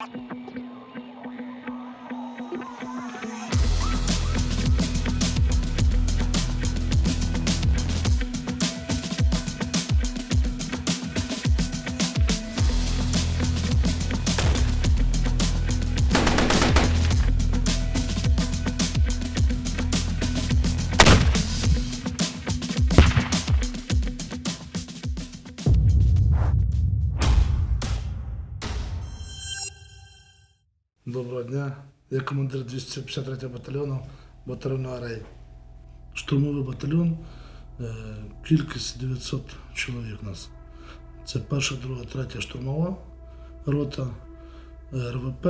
you. Я командир 253 батальйону батальйону Арей. Штурмовий батальйон, е, кількість 900 чоловік у нас. Це перша, друга, третя штурмова рота, е, РВП,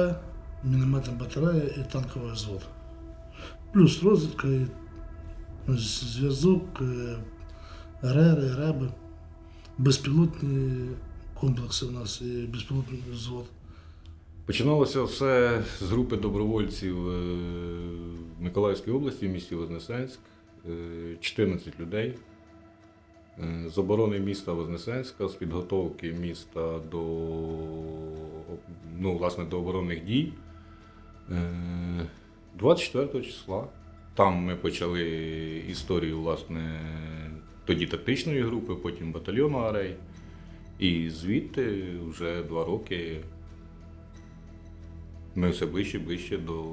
мінометна батарея і танковий взвод. Плюс розвідка і зв'язок, е, РЕРи, РЕБи, безпілотні комплекси у нас і безпілотний взвод. Починалося все з групи добровольців е, в Миколаївській області, в місті Вознесенськ. Е, 14 людей. Е, З оборони міста Вознесенська, з підготовки міста до, ну, власне, до оборонних дій. Е, 24 числа. Там ми почали історію, власне, тоді тактичної групи, потім батальйону Арей. І звідти вже два роки ми все ближче і ближче до,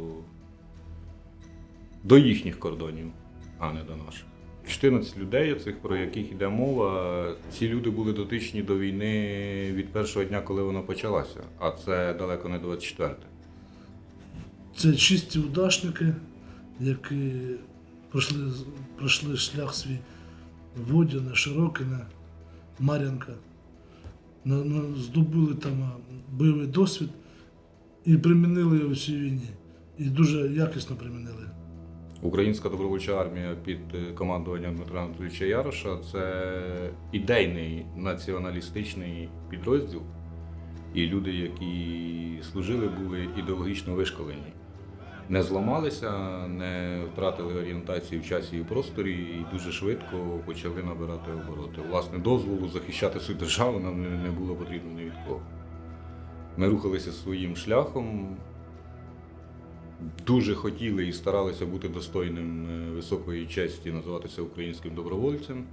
до їхніх кордонів, а не до наших. 14 людей, цих, про яких йде мова, ці люди були дотичні до війни від першого дня, коли вона почалася, а це далеко не 24. Це чисті удачники, які пройшли, пройшли шлях свій Водяне, Широкине, Мар'янка. Здобули там бойовий досвід і примінили в цій війні. І дуже якісно примінили. Українська добровольча армія під е, командуванням Дмитра Анатолійовича Яроша це ідейний націоналістичний підрозділ, і люди, які служили, були ідеологічно вишколені. Не зламалися, не втратили орієнтації в часі і просторі, і дуже швидко почали набирати обороти. Власне, дозволу захищати свою державу нам не було потрібно ні від кого. Ми рухалися своїм шляхом, дуже хотіли і старалися бути достойним е, високої честі, називатися українським добровольцем,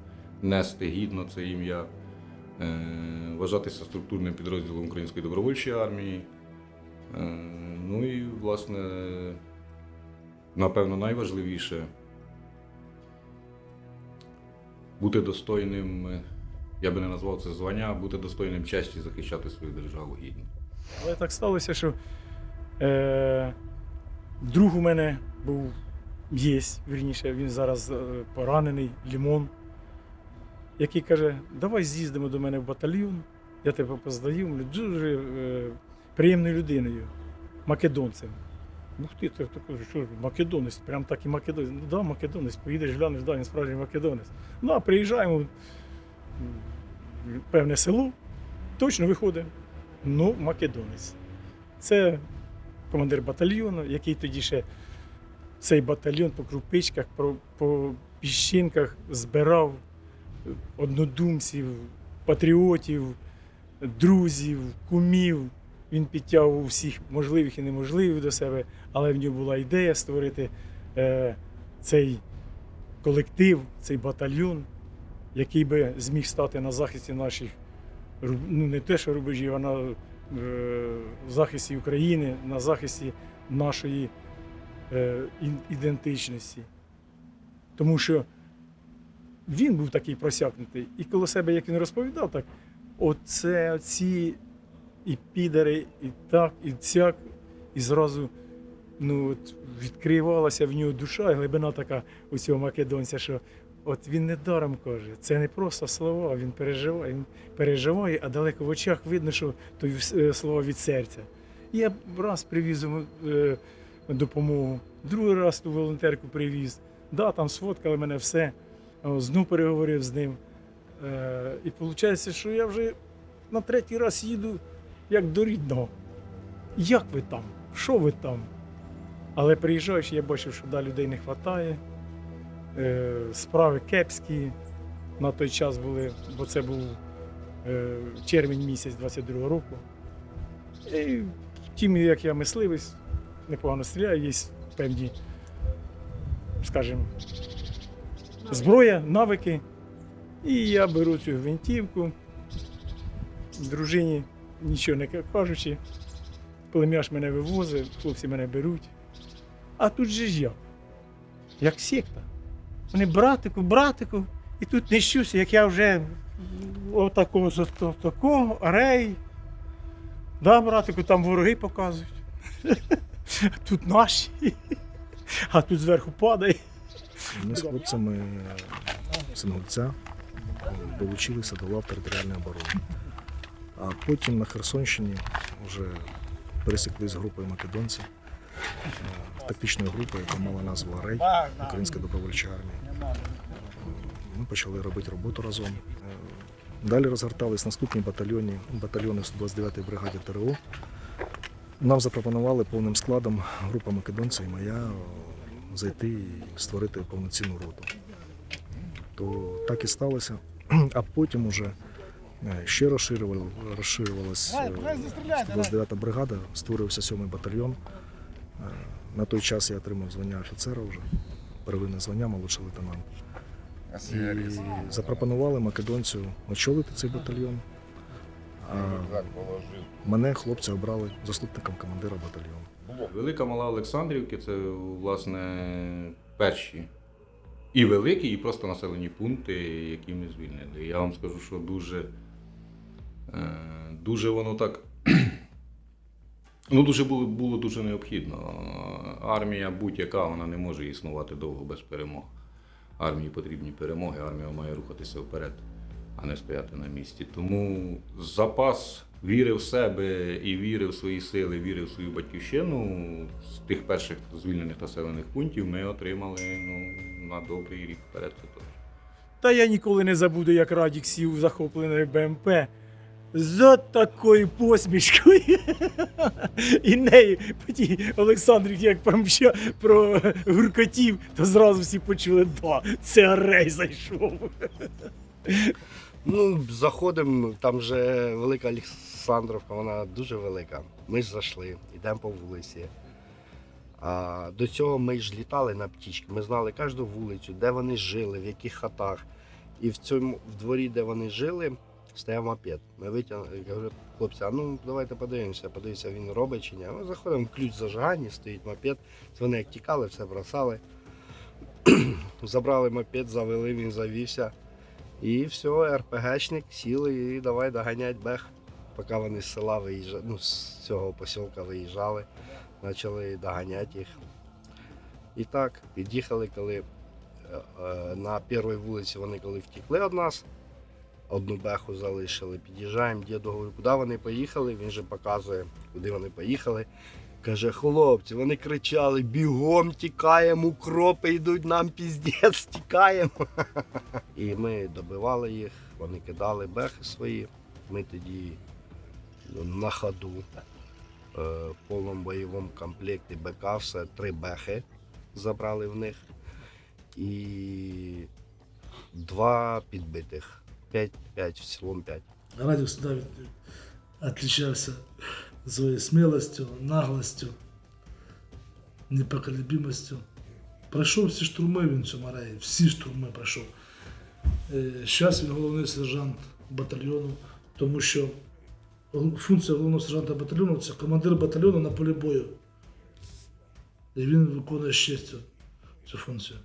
нести гідно це ім'я, е, вважатися структурним підрозділом Української добровольчої армії. Е, Ну і, власне, напевно, найважливіше бути достойним, я би не назвав це звання, бути достойним честі захищати свою державу гідно. Але так сталося, що е, друг у мене був є, вірніше, він зараз е, поранений, лімон, який каже, давай з'їздимо до мене в батальйон, я тебе познайомлю, дуже е, приємною людиною, македонцем. Ну ти так що македонець, прям так і македонець. Ну да, македонець, поїдеш глянеш, да, він справжній македонець. Ну, а приїжджаємо в певне село, точно виходить. Ну, македонець. Це командир батальйону, який тоді ще цей батальйон по крупичках, по, піщинках збирав однодумців, патріотів, друзів, кумів. Він підтягував всіх можливих і неможливих до себе, але в нього була ідея створити е, цей колектив, цей батальйон, який би зміг стати на захисті наших ну не те, що рубежів, а на е, захисті України, на захисті нашої е, ідентичності. Тому що він був такий просякнутий. І коло себе, як він розповідав, так оце ці і підари, і так, і цяк, і зразу ну, от, відкривалася в нього душа, і глибина така у цього македонця, що от він не даром каже, це не просто слова, він переживає, він переживає, а далеко в очах видно, що то е, слова від серця. Я раз привіз йому е, допомогу, другий раз ту волонтерку привіз. Да, там сфоткали мене все. О, Знов переговорив з ним. Е, і виходить, що я вже на третій раз їду як до рідного. Як ви там? Що ви там? Але приїжджаючи, я бачив, що да, людей не вистачає. Е, справи кепські на той час були, бо це був е, червень місяць 22-го року. І Втім, як я мисливець, непогано стріляю, є певні, скажімо, зброя, навики. І я беру цю гвинтівку, дружині нічого не кажучи, плем'яш мене вивозить, хлопці мене беруть. А тут же ж я, як секта. Вони братику, братику, і тут не щуся, як я вже отакого такого, арей. Да, братику, там вороги показують. Тут наші. А тут зверху падає. Ми з хлопцями Сингульця долучилися до лав територіальної оборони. А потім на Херсонщині вже пересіклись з групою македонців, тактичною групою, яка мала назву Арей, Українська добровольча армія. Ми почали робити роботу разом. Е, Далі розгортались наступні батальйони, батальйони 129-й бригаді ТРО. Нам запропонували повним складом група македонців і моя зайти і створити повноцінну роту. То так і сталося. А потім уже е, ще розширювали, розширювалась е, 129-та бригада, створився 7-й батальйон. На той час я отримав звання офіцера вже, первинне звання, молодший лейтенант. І запропонували македонцю очолити цей батальйон. А мене хлопці обрали заступником командира батальйону. Велика Мала Олександрівки це, власне, перші і великі, і просто населені пункти, які ми звільнили. Я вам скажу, що дуже, е, дуже воно так. Ну, дуже було, було дуже необхідно. Армія будь-яка вона не може існувати довго без перемог. Армії потрібні перемоги, армія має рухатися вперед, а не стояти на місці. Тому запас віри в себе і віри в свої сили, віри в свою батьківщину з тих перших звільнених населених пунктів ми отримали ну, на добрий рік вперед. Це точно. Та я ніколи не забуду, як Радік сів захоплений БМП. За такою посмішкою. І нею по тій Олександрівці, як промща про гуркотів, то зразу всі почули, да, це Арей зайшов. Ну, заходимо, там же велика Олександровка, вона дуже велика. Ми ж зайшли, йдемо по вулиці. А до цього ми ж літали на птічки. Ми знали кожну вулицю, де вони жили, в яких хатах. І в цьому в дворі, де вони жили, стояв мопед. Ми витягнули, я хлопці, а ну давайте подивимося, подивіться, він робить чи ні. Ми заходимо, ключ зажигання, стоїть мопед. Вони як тікали, все бросали. Забрали мопед, завели, він завівся. І все, РПГшник сіли і давай доганять бех. Поки вони з села виїжджали, ну, з цього посілка виїжджали, почали доганяти їх. І так, під'їхали, коли е, е, на першій вулиці вони коли втекли від нас, одну беху залишили, під'їжджаємо, діду говорю, куди вони поїхали, він же показує, куди вони поїхали. Каже, хлопці, вони кричали, бігом тікаємо, укропи йдуть, нам піздець, тікаємо. І ми добивали їх, вони кидали бехи свої. Ми тоді ну, на ходу е, в повному бойовому комплекті БК все три бехи забрали в них. І два підбитих. П'ять, п'ять, в цілому п'ять. Радик всегда від- отличался своей смелостью, наглостью. Пройшов всі штурми він цьому ареї, всі штурми пройшов. Зараз він головний сержант батальйону, тому що функція головного сержанта батальйону це командир батальйону на полі бою. І він виконує честю цю функцію.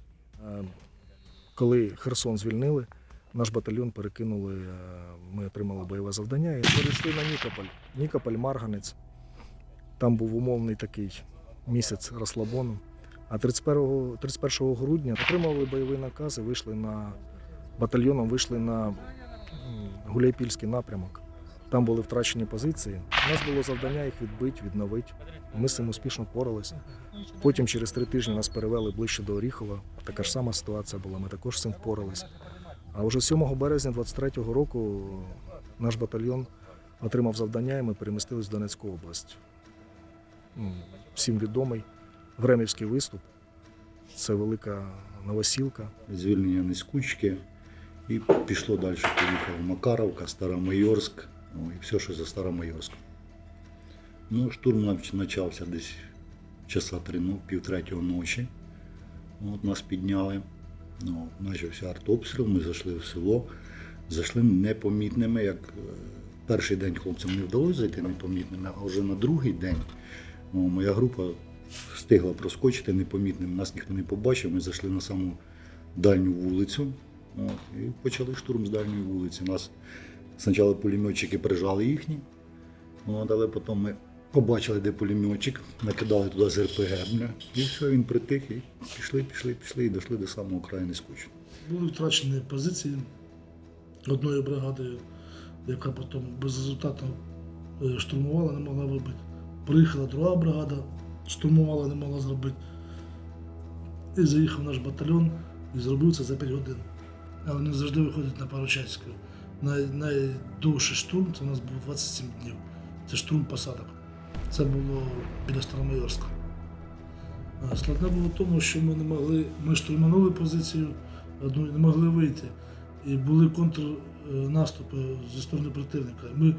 Е, Коли Херсон звільнили, наш батальйон перекинули, е, ми отримали бойове завдання і перейшли на Нікополь. Нікополь, Марганець. Там був умовний такий місяць розслабону. А 31, 31 грудня отримали бойовий наказ і вийшли на батальйоном, вийшли на Гуляйпільський напрямок. Там були втрачені позиції. У нас було завдання їх відбити, відновити. Ми з цим успішно впоралися. Потім через три тижні нас перевели ближче до Оріхова. Така ж сама ситуація була, ми також з цим впоралися. А вже 7 березня 23-го року наш батальйон отримав завдання, і ми перемістились в Донецьку область. Всім відомий Времівський виступ. Це велика новосілка. звільнення Нескучки. І пішло далі. Поїхав Макаровка, Старомайорськ, ну, і все, що за Старомайорськом. Ну, штурм почався десь часа три, ну, півтретього ночі. От нас підняли. Ну, почався артобстріл, ми зайшли в село, зайшли непомітними, як е, перший день хлопцям не вдалося зайти непомітними, а вже на другий день ну, моя група встигла проскочити непомітним. Нас ніхто не побачив, ми зайшли на саму дальню вулицю от, і почали штурм з дальньої вулиці. Нас спочатку пулеметчики прижали їхні, от, але потім ми побачили, де пулеметчик, накидали туди з РПГ, і все, він притих, і пішли, пішли, пішли, і дійшли до самого краю нескучно. Були втрачені позиції одною бригадою, яка потім безрезультатно е, штурмувала, не могла вибити. Приїхала друга бригада, штурмувала, не могла зробити. І заїхав наш батальйон і зробив це за 5 годин. Але не завжди виходить на Парочацьку. Най, найдовший штурм це у нас був 27 днів. Це штурм посадок. Це було біля Старомайорська. Складне було в тому, що ми не могли, ми штурманули позицію, одну не могли вийти. І були контрнаступи зі сторони противника. Ми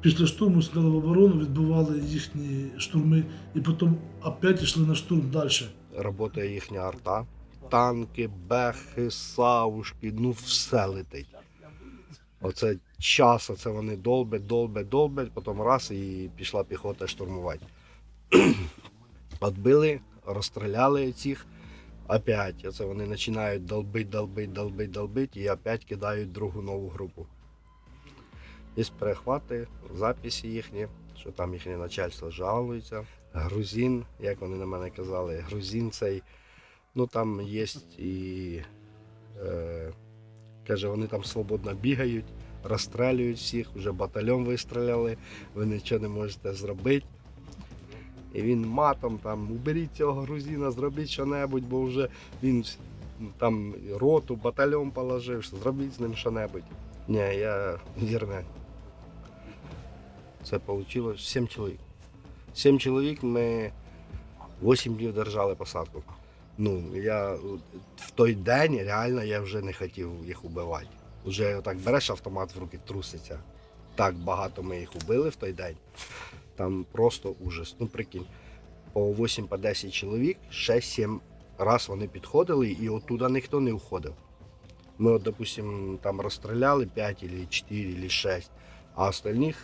після штурму стали в оборону, відбивали їхні штурми і потім опять йшли на штурм далі. Роботає їхня арта. Танки, бехи, савушки, ну все летить. Оце час, оце вони долбять, долбять, долбять, потім раз і пішла піхота штурмувати. Отбили, розстріляли цих, опять. Оце вони починають долбить, долбить, долбить, долбить і опять кидають другу нову групу. Є перехвати, записи їхні, що там їхнє начальство жалується. Грузин, як вони на мене казали, грузин цей, ну там є і е, каже, вони там свободно бігають, розстрілюють всіх, вже батальйон вистріляли, ви нічого не можете зробити. І він матом там, уберіть цього грузина, зробіть що-небудь, бо вже він там роту, батальйон положив, зробіть з ним що-небудь. Ні, я вірне. Це вийшло 7 чоловік. Сім чоловік ми 8 днів держали посадку. Ну, я в той день реально я вже не хотів їх убивати. Вже отак береш автомат в руки, труситься. Так багато ми їх убили в той день. Там просто ужас. Ну прикинь, по 8 по 10 чоловік, 6-7 раз вони підходили і оттуда ніхто не уходив. Ми, от, допустим, там розстріляли 5 или 4 или 6, а остальних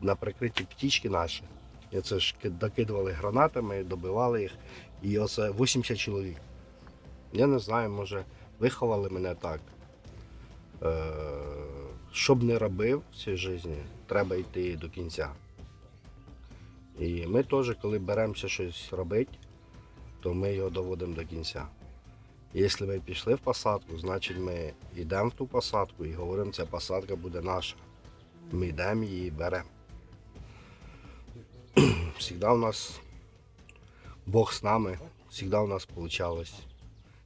на прикритті птічки наші. І це ж докидували гранатами, добивали їх. І оце 80 чоловік. Я не знаю, може, виховали мене так. Е, що б не робив в цій житті, треба йти до кінця. І ми теж, коли беремося щось робити, то ми його доводимо до кінця. Якщо ми пішли в посадку, значить ми йдемо в ту посадку і говоримо, ця посадка буде наша. Ми йдемо її і беремо. Всегда у нас Бог з нами, всегда у нас получалось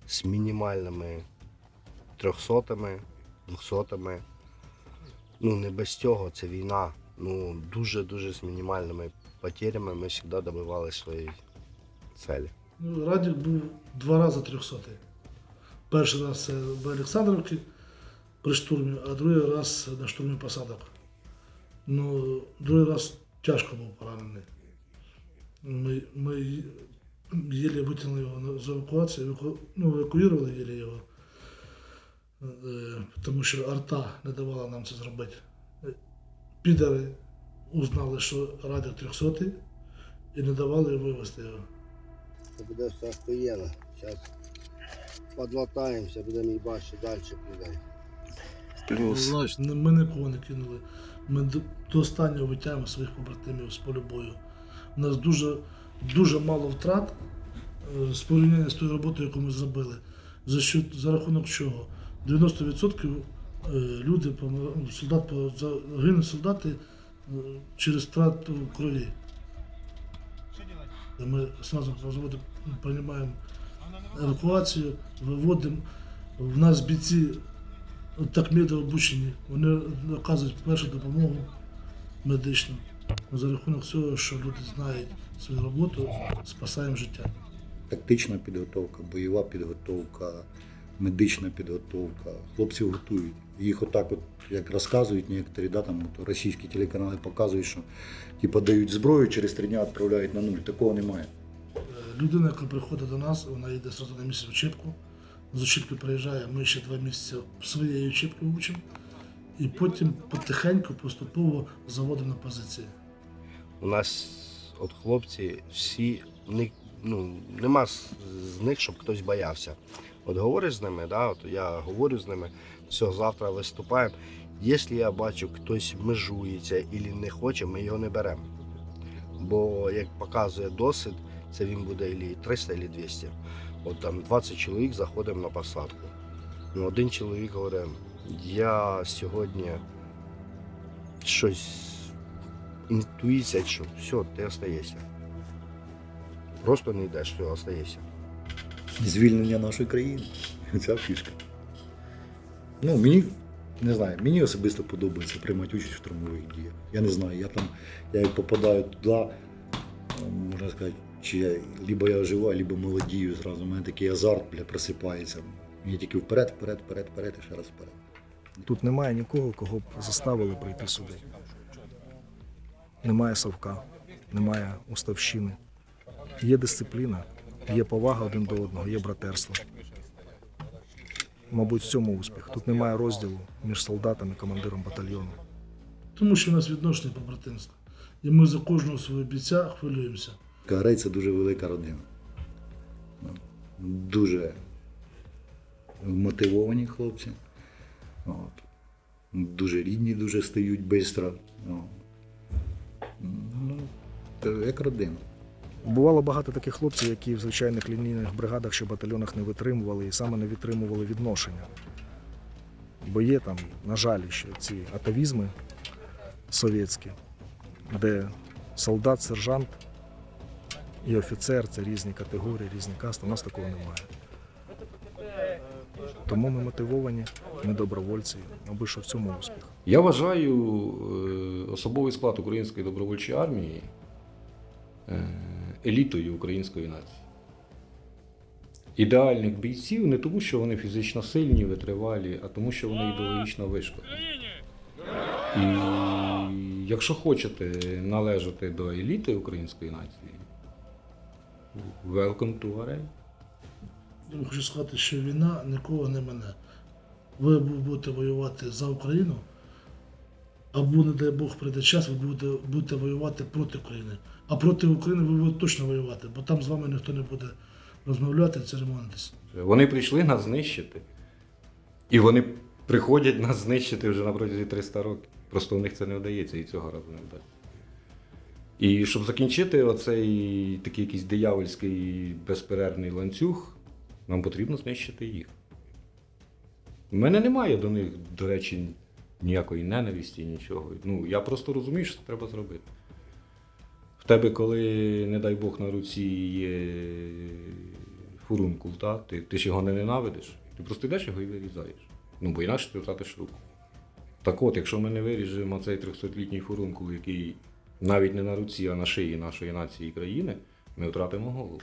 з мінімальними трьохсотими, двохсотими. Ну, не без цього, це війна. Ну, дуже-дуже з мінімальними потерями ми завжди добивали своєї цілі. Ну, Радік був два рази 300. Перший раз це в Олександрівці при штурмі, а другий раз на штурмі посадок. Ну, другий раз тяжко був поранений. Ми, ми єлі витягнули його з евакуації, еваку... ну, евакуювали його, тому що арта не давала нам це зробити. Е, Підари узнали, що Радік 300 і не давали вивезти його. Це буде все охуєнно. Зараз подлатаємося, будемо їбачити далі підемо. Плюс. Не- Ми нікого не кинули. Ми до, до останнього витягуємо своїх побратимів з полю бою. У нас дуже, дуже мало втрат е, з порівняння з тою роботою, яку ми зробили. За, що, за рахунок чого? 90% е, люди, ну, солдат, по- за- солдати е, через втрату крові. Ми розводимо, приймаємо евакуацію, виводимо. В нас бійці так обучені, вони оказують першу допомогу медичну. За рахунок цього, що люди знають свою роботу, спасаємо життя. Тактична підготовка, бойова підготовка, медична підготовка. Хлопців готують. Їх отак, от, як розказують некоторі, да, там, от, російські телеканали показують, що типу, дають зброю, через три дня відправляють на нуль. Такого немає. Е, Людина, яка приходить до нас, вона йде одразу на місяць в учебку. З учебки приїжджає, ми ще два місяці своєї учебки учимо. І потім потихеньку, поступово заводимо на позиції. У нас от хлопці всі ну, нема з них, щоб хтось боявся. От говориш з ними, да, от я говорю з ними, все, завтра виступаємо. Якщо я бачу, хтось межується і не хоче, ми його не беремо. Бо як показує досвід, це він буде і 300, і 200. От там 20 чоловік заходимо на посадку. Ну, один чоловік говорить, я сьогодні щось інтуїція, що все, ти остаєшся. Просто не йдеш, все, остаєшся. Звільнення нашої країни. Ця фішка. Ну, мені не знаю, мені особисто подобається приймати участь в штурмових діях. Я не знаю, я там, я як попадаю туди, е, можна сказати, чи я, либо я оживаю, либо молодію зразу. У мене такий азарт, бля, просипається. Мені тільки вперед, вперед, вперед, вперед і ще раз вперед. Тут немає нікого, кого б заставили прийти сюди. Немає совка, немає уставщини. Є дисципліна, є повага один до одного, є братерство. Мабуть, в цьому успіх. Тут немає розділу між солдатом і командиром батальйону. Тому що в нас відношення побратимське. І ми за кожного свого бійця хвилюємося. Карай це дуже велика родина. Дуже мотивовані хлопці. От. Дуже рідні, дуже стають швидко. Ну, як родина. Бувало багато таких хлопців, які в звичайних лінійних бригадах чи батальйонах не витримували і саме не витримували відношення. Бо є там, на жаль, ще ці атавізми совєтські, де солдат, сержант і офіцер це різні категорії, різні касти. У нас такого немає. Тому ми мотивовані, ми добровольці, мабуть, що в цьому успіх. Я вважаю е, особовий склад української добровольчої армії е, елітою української нації. Ідеальних бійців не тому, що вони фізично сильні, витривалі, а тому, що вони ідеологічно вишколені. І якщо хочете належати до еліти української нації, welcome to array. Я хочу сказати, що війна нікого не мене. Ви будете воювати за Україну, або, не дай Бог, прийде час, ви будете, будете воювати проти України. А проти України ви будете точно воювати, бо там з вами ніхто не буде розмовляти, церемонитися. Вони прийшли нас знищити. І вони приходять нас знищити вже на протязі 300 років. Просто у них це не вдається і цього разу не вдасться. І щоб закінчити оцей такий якийсь диявольський безперервний ланцюг, нам потрібно знищити їх. У мене немає до них, до речі, ніякої ненависті, нічого. Ну, я просто розумію, що це треба зробити. В тебе, коли, не дай Бог, на руці є фурункул, та? Ти, ти ж його не ненавидиш, ти просто йдеш його і вирізаєш. Ну, бо інакше ти втратиш руку. Так от, якщо ми не виріжемо цей 300-літній фурункул, який навіть не на руці, а на шиї нашої нації і країни, ми втратимо голову.